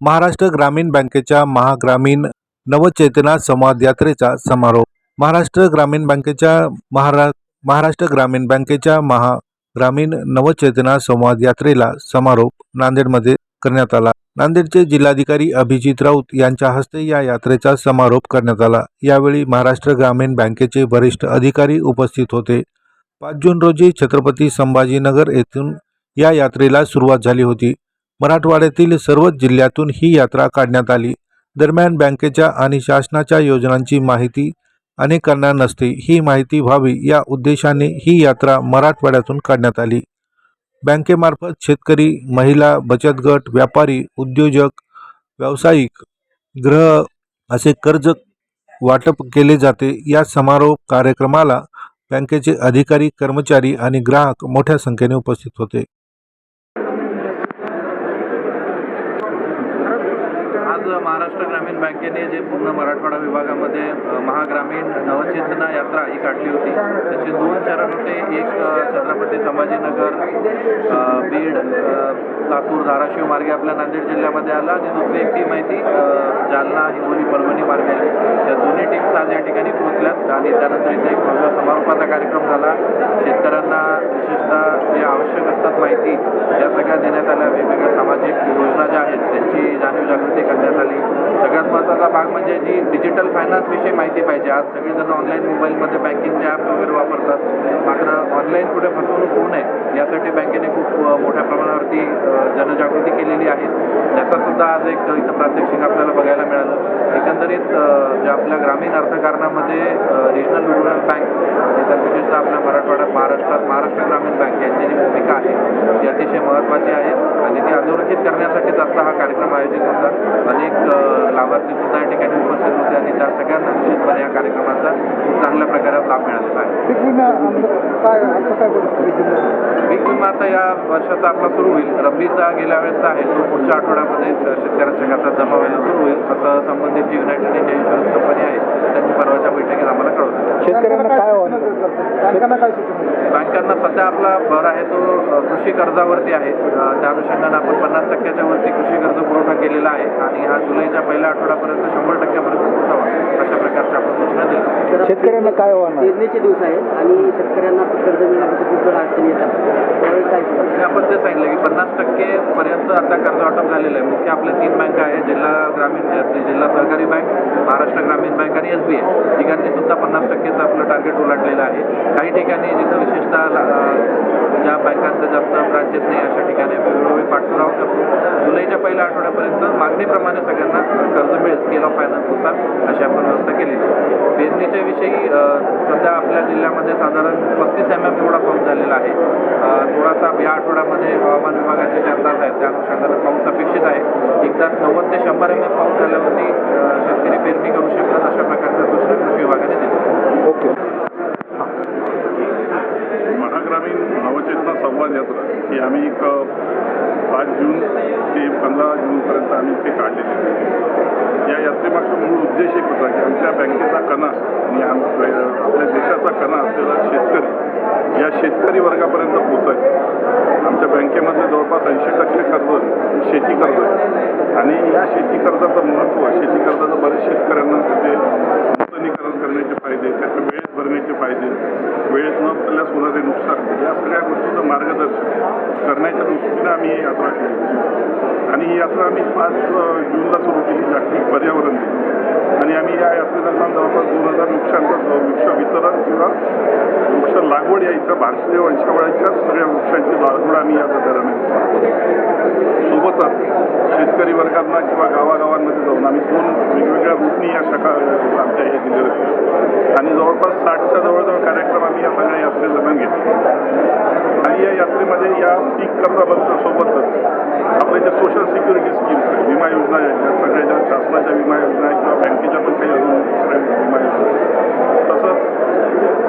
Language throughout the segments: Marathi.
महाराष्ट्र ग्रामीण बँकेच्या महाग्रामीण नवचेतना संवाद यात्रेचा समारोप. महाराष्ट्र ग्रामीण बँकेच्या महारा महाराष्ट्र ग्रामीण बँकेच्या महाग्रामीण नवचेतना संवाद यात्रेला समारोप नांदेडमध्ये करण्यात आला. नांदेडचे जिल्हाधिकारी अभिजित राऊत यांच्या हस्ते या यात्रेचा समारोप करण्यात आला. यावेळी महाराष्ट्र ग्रामीण बँकेचे वरिष्ठ अधिकारी उपस्थित होते. पाच जून रोजी छत्रपती संभाजीनगर येथून या यात्रेला सुरुवात झाली होती. मराठवाड्यातील सर्वच जिल्ह्यातून ही यात्रा काढण्यात आली. दरम्यान बँकेच्या आणि शासनाच्या योजनांची माहिती अनेकांना नसते. ही माहिती व्हावी या उद्देशाने ही यात्रा मराठवाड्यातून काढण्यात आली. बँकेमार्फत शेतकरी महिला बचत गट व्यापारी उद्योजक व्यावसायिक गृह असे कर्ज वाटप केले जाते. या समारोप कार्यक्रमाला बँकेचे अधिकारी कर्मचारी आणि ग्राहक मोठ्या संख्येने उपस्थित होते आज महाराष्ट्र ग्रामीण बँकेने जे पूर्ण मराठवाडा विभागामध्ये महाग्रामीण नवचेतना यात्रा ही काढली होती. त्याचे दोन चरण होते. एक छत्रपती संभाजीनगर बीड लातूर धाराशिव मार्गे आपल्या नांदेड जिल्ह्यामध्ये आला आणि दुसरी एक टीम आहे ती जालना हिंगोली परभणी मार्गे आली त्या दोन्ही टीम्स आज या ठिकाणी पोहोचल्यात आणि त्यानंतर इथे एक भव्य समारोपाचा कार्यक्रम झाला. शेतकऱ्यांना विशेषतः जे आवश्यक असतात माहिती त्या सगळ्या देण्यात आल्या. वेगवेगळ्या सामाजिक योजना ज्या आहेत त्यांची जाणीव जागृती करण्यात आली. सगळ्यात महत्त्वाचा भाग म्हणजे जी डिजिटल फायनान्सविषयी माहिती पाहिजे. आज सगळेजण ऑनलाईन मोबाईलमध्ये बँकिंगचे ॲप वगैरे वापरतात. मात्र ऑनलाईन कुठे फसवणूक होऊ नये यासाठी बँकेने खूप मोठ्या प्रमाणावरती जनजागृती केलेली आहे. त्याचासुद्धा आज एक इथं प्रात्यक्षिक आपल्याला बघायला मिळालं. एकंदरीत जे ज्या आपल्या ग्रामीण अर्थकारणामध्ये रिजनल रुरल बँक विशेषतः आपल्या मराठवाड्यात महाराष्ट्रात महाराष्ट्र ग्रामीण बँक यांची जी भूमिका आहे ती अतिशय महत्त्वाची आहे आणि ती अधोरेखित करण्यासाठीच आजचा हा कार्यक्रम आयोजित होता अनेक अ, लाभार्थी सुद्धा या ठिकाणी उपस्थित होते आणि त्या निश्चितपणे या कार्यक्रमाचा खूप चांगल्या प्रकारे लाभ मिळालेला आहे. पीक विमा आता जिल्ह्यात पीक विमा आता या वर्षाचा आपला सुरू होईल. रब्बीचा गेल्या वेळेसचा आहे. तो पुढच्या आठवड्यामध्ये शेतकऱ्यांच्या खात्यात जमा व्हायला सुरू होईल. असं संबंधित जी युनायटेड इंडिया इन्शुरन्स कंपनी आहे त्यांनी परवाच्या बैठकीत आम्हाला कळवलं. शेतकऱ्यांना काय बँकांना काय सूचना बँकांना सध्या आपला भर आहे तो कृषी कर्जावरती आहे. त्या अनुषंगानं आपण पन्नास टक्क्याच्या वरती कृषी कर्ज पुरवठा केलेला आहे. आणि हा जुलैच्या पहिल्या आठवड्यापर्यंत शंभर टक्क्यापर्यंत पोहोचावा अशा प्रकारच्या आपण सूचना दिल्या शेतकऱ्यांना काय आहे पेरणीचे दिवस आहेत आणि शेतकऱ्यांना कर्ज मिळण्यासाठी खूप वेळ अडचणी येतात. त्यावेळी काय आपण ते सांगितलं की पन्नास टक्के पर्यंत आता कर्ज वाटप झालेलं आहे. मुख्य आपल्या तीन बँका आहे जिल्हा ग्रामीण जिल्हा सहकारी बँक महाराष्ट्र ग्रामीण बँक आणि एस बी आय तिघांनी सुद्धा पन्नास टक्केचं आपलं टार्गेट ओलांडलेलं आहे. काही ठिकाणी जिथं विशेषतः ज्या बँकांचं जास्त ब्रांचेस नाही अशा ठिकाणी करतो पहिल्या आठवड्यापर्यंत मागणीप्रमाणे सगळ्यांना कर्ज मिळेल. स्केल ऑफ फायनान्सनुसार अशी आपण व्यवस्था केलेली पेरणीच्या विषयी सध्या आपल्या जिल्ह्यामध्ये साधारण पस्तीस एम एम एवढा पाऊस झालेला आहे. थोडासा या आठवड्यामध्ये हवामान विभागाचे जे अंदाज आहेत त्या अनुषंगाने पाऊस अपेक्षित आहे. एकदा नव्वद ते शंभर एम एम पाऊस झाल्यावरती शेतकरी पेरणी करू शकतात अशा प्रकारच्या सूचना कृषी विभागाने दिल्या ओके महाग्रामीण नवचेतना संवाद यात्रा ही आम्ही एक अ, पाच जून ते पंधरा जूनपर्यंत आम्ही इथे काढलेली आहे या यात्रेमागचा मूळ उद्देश एक होता की आमच्या बँकेचा कणा आणि आम आपल्या देशाचा कणा असलेला शेतकरी या शेतकरी वर्गापर्यंत पोचायचं आमच्या बँकेमध्ये जवळपास ऐंशी टक्के कर्ज शेती कर्ज आहे. आणि या शेती कर्जाचं महत्त्व शेती कर्जाचं बरेच शेतकऱ्यांना त्याचे नूतनीकरण करण्याचे फायदे त्याचे वेळेत भरण्याचे फायदे वेळेत न भरल्यास होणारे नुकसान या सगळ्या गोष्टीचं मार्गदर्शन करण्याच्या दृष्टीनं आम्ही ही यात्रा केली. आणि ही यात्रा आम्ही पाच जूनला सुरू केली जागतिक पर्यावरण दिन. आणि आम्ही या यात्रेदरम्यान जवळपास दोन हजार वृक्षांचं वृक्ष वितरण किंवा वृक्ष लागवड या इथं भारतीय वंशावळाच्या सगळ्या वृक्षांची लागवड आम्ही या दरम्यान सोबतच शेतकरी वर्गांना किंवा गावागावांमध्ये जाऊन आम्ही दोन वेगवेगळ्या रूटनी या शाखा आमच्या हे दिलेल्या आहेत. आणि जवळपास साठच्या जवळजवळ कार्यक्रम आम्ही या सगळ्या यात्रेदरम्यान घेतले. आणि या यात्रेमध्ये या पीक कर्जाबद्दल सोबतच आपले जे सोशल सिक्युरिटी स्कीम्स आहेत विमा योजना आहेत सगळ्या ज्या शासनाच्या विमा योजना आहेत किंवा बँकेच्या पण काही अजून विमा योजना आहेत. तसंच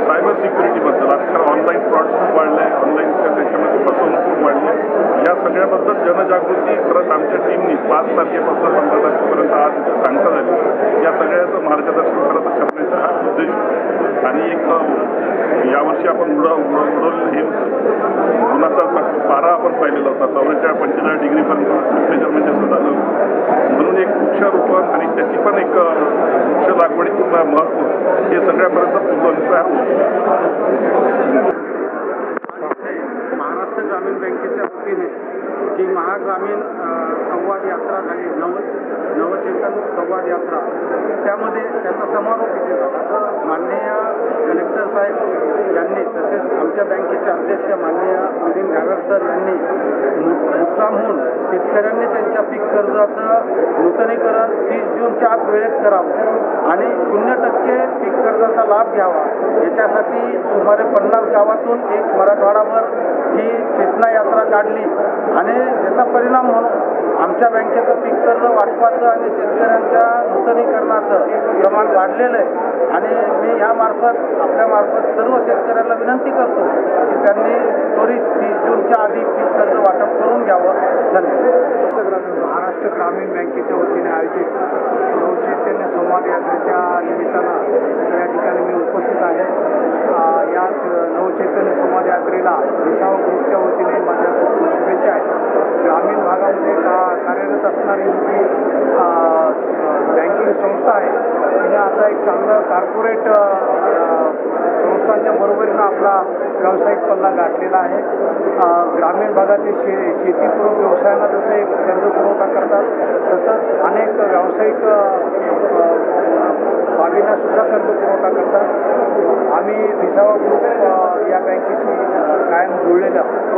सायबर सिक्युरिटीबद्दल आजकाल ऑनलाईन फ्रॉड खूप वाढले आहे ऑनलाईन त्याच्यामध्ये फसवणूक खूप वाढली आहे या सगळ्याबद्दल जनजागृती खरंच आमच्या टीमनी पाच तारखेपासून पंधरा तारखेपर्यंत आज सांगता झाली या सगळ्याचं मार्गदर्शन खरं तर करण्याचा हा उद्देश आणि एक यावर्षी आपण उड उड उडवलेलं हे होतं पाहिलेला होता चौवेचाळीस पंचेचाळीस डिग्रीपर्यंत टेम्परेचर म्हणजे असं झालं त्याची पण एक वृक्ष लागवडीचं म- महत्त्व हे सगळ्यापर्यंत पोहोचवण्याचा आहे. महाराष्ट्र ग्रामीण बँकेच्या वतीने जी महाग्रामीण संवाद यात्रा झाली नव नवचेतन संवाद यात्रा त्यामध्ये त्याचा समारोप इथे झाला. माननीय कलेक्टर साहेब यांनी तसेच आमच्या बँकेचे अध्यक्ष माननीय मु- शेतकऱ्यांनी त्यांच्या पीक कर्जाचं नूतनीकरण तीस जूनच्या आत वेळेत करावं आणि शून्य टक्के पीक कर्जाचा लाभ घ्यावा. याच्यासाठी सुमारे पन्नास गावातून एक मराठवाडाभर ही चेतना यात्रा काढली आणि त्याचा परिणाम म्हणून आमच्या बँकेचं पीक कर्ज वाटपाचं आणि शेतकऱ्यांच्या नूतनीकरणाचं प्रमाण वाढलेलं आहे. आणि मी यामार्फत आपल्यामार्फत सर्व शेतकऱ्यांना विनंती करतो की त्यांनी त्वरित तीस जूनच्या आधी पीक कर्ज वाटप करून घ्यावं. धन्यवाद. महाराष्ट्र ग्रामीण बँकेच्या वतीने आयोजित नवचैतन्य संवाद यात्रेच्या निमित्तानं या ठिकाणी मी उपस्थित आहे. या याच नवचैतन्य संवाद यात्रेला विसावा ग्रुपच्या वतीने माझ्या खूप शुभेच्छा आहेत. ग्रामीण भागामध्ये का कार्यरत असणारी जी बँकिंग संस्था आहे तिने आता एक चांगलं कार्पोरेट संस्थांच्या बरोबरीनं आपला व्यावसायिक पल्ला गाठलेला आहे. ग्रामीण भागातील शे शेतीपूरक व्यवसायांना जसं एक कर्ज पुरवठा करतात तसंच अनेक व्यावसायिक बाबींना सुद्धा कर्ज पुरवठा करतात. आम्ही विसावा ग्रुप या बँकेशी कायम जुळलेलं आहोत.